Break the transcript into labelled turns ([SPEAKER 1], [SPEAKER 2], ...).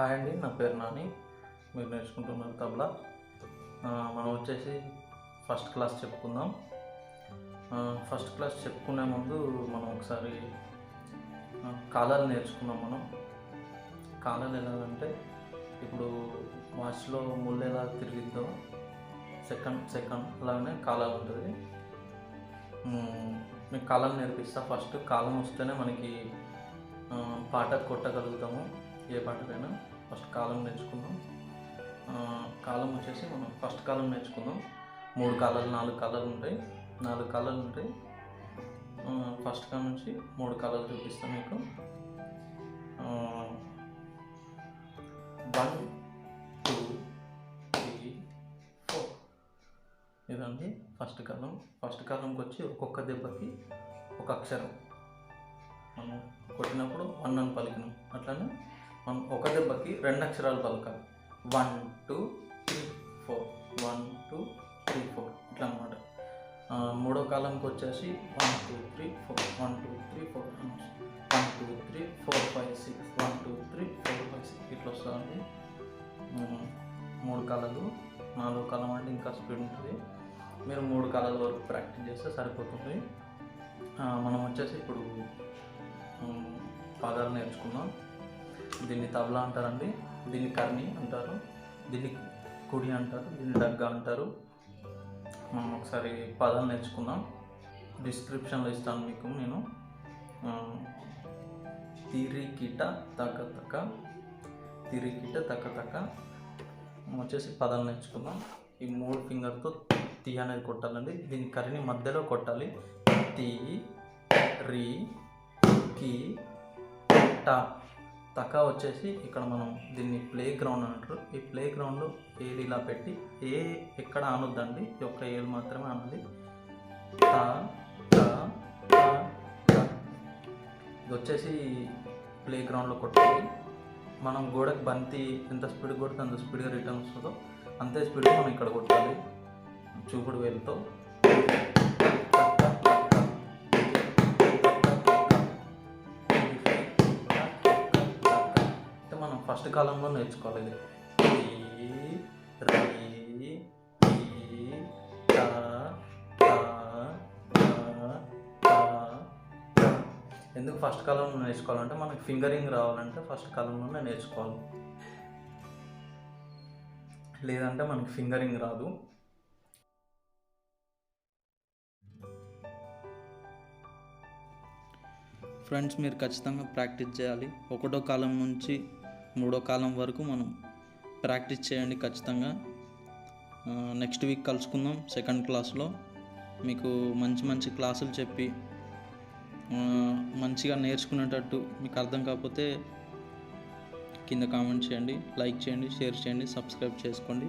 [SPEAKER 1] Hi అండి నా పేరు నాని. మీరు నేర్చుకుంటున్నారు తబలా. మనం వచ్చేసి ఫస్ట్ క్లాస్ చెప్పుకుందాం. ఫస్ట్ క్లాస్ చెప్పుకునే ముందు మనం ఒకసారి కాలాలు నేర్చుకున్నాం మనం. కాలాలు ఎలాగంటే ఇప్పుడు వాచ్లో ముళ్ళు ఎలా తిరిగిద్దో సెకండ్ సెకండ్ అలాగనే కాలాలు ఉంటుంది. మీకు కాలం నేర్పిస్తా. ఫస్ట్ కాలం వస్తేనే మనకి పాట కొట్టగలుగుతాము ఏ పాటకైనా. ఫస్ట్ కాలం నేర్చుకుందాం. కాలం వచ్చేసి మనం ఫస్ట్ కాలం నేర్చుకుందాం. మూడు కాలాలు నాలుగు కాలాలు ఉంటాయి. నాలుగు కాలాలు ఉంటాయి. ఫస్ట్ కాలం నుంచి మూడు కాలాలు చూపిస్తాను మీకు. One two three four. ఇదండి ఫస్ట్ కాలం. ఫస్ట్ కాలంకి వచ్చి ఒక్కొక్క దెబ్బకి ఒక అక్షరం. మనం కొట్టినప్పుడు వన్ అని పలికినాం. అట్లానే మనం ఒక దెబ్బకి రెండు అక్షరాలు పలకాలి. One two three four one two three four ఇట్లా అనమాట మూడో కాలంకి వచ్చేసి one two three four one two three four one two three four five six one two three four five six ఇట్లా వస్తుంది మూడు కాలాలు. నాలుగో కాలం అంటే ఇంకా స్పీడ్ ఉంటుంది. మీరు మూడు కాలాల వరకు ప్రాక్టీస్ చేస్తే సరిపోతుంది. మనం వచ్చేసి ఇప్పుడు మ్మ్, పదాలు నేర్చుకుందాం. దీన్ని తబలా అంటారండి దీన్ని కర్ణి అంటారు దీన్ని కుడి అంటారు దీన్ని దగ్గ అంటారు. మనం ఒకసారి పదాలు నేర్చుకుందాం. డిస్క్రిప్షన్లో ఇస్తాను మీకు నేను. తిరికిట తక్క తక్క తిరికిట తక్క తక్క వచ్చేసి పదాలు నేర్చుకుందాం. ఈ మూడు ఫింగర్తో తీ అనేది కొట్టాలండి. దీని కర్రీని మధ్యలో కొట్టాలి. తీ రీ కి టా. తక వచ్చేసి ఇక్కడ మనం దీన్ని ప్లే గ్రౌండ్ అంటారు. ఈ ప్లే గ్రౌండ్ ఏలు ఇలా పెట్టి ఏ ఎక్కడ ఆనొద్దండి. ఈ ఒక్క ఏలు మాత్రమే ఆనాలి. ఇది వచ్చేసి ప్లే గ్రౌండ్లో కొట్టాలి మనం గోడకు బంతి ఎంత స్పీడ్ కొడితే అంత స్పీడ్గా రిటర్న్ వస్తుందో అంతే స్పీడ్గా మనం ఇక్కడ కొట్టాలి. చూపుడు వేలుతో. ఫస్ట్ కాలంలో నేర్చుకోవాలి ఇది. రీ, ఎందుకు ఫస్ట్ కాలంలో నేర్చుకోవాలంటే మనకి ఫింగరింగ్ రావాలంటే ఫస్ట్ కాలంలోనే నేర్చుకోవాలి. లేదంటే మనకి ఫింగరింగ్ రాదు. ఫ్రెండ్స్ మీరు ఖచ్చితంగా ప్రాక్టీస్ చేయాలి. ఒకటో కాలం నుంచి మూడో కాలం వరకు మనం ప్రాక్టీస్ చేయండి ఖచ్చితంగా. నెక్స్ట్ వీక్ కలుసుకుందాం సెకండ్ క్లాస్లో. మీకు మంచి మంచి క్లాసులు చెప్పి మంచిగా నేర్చుకునేటట్టు మీకు అర్థం కాకపోతే కింద కామెంట్ చేయండి లైక్ చేయండి షేర్ చేయండి సబ్స్క్రైబ్ చేసుకోండి.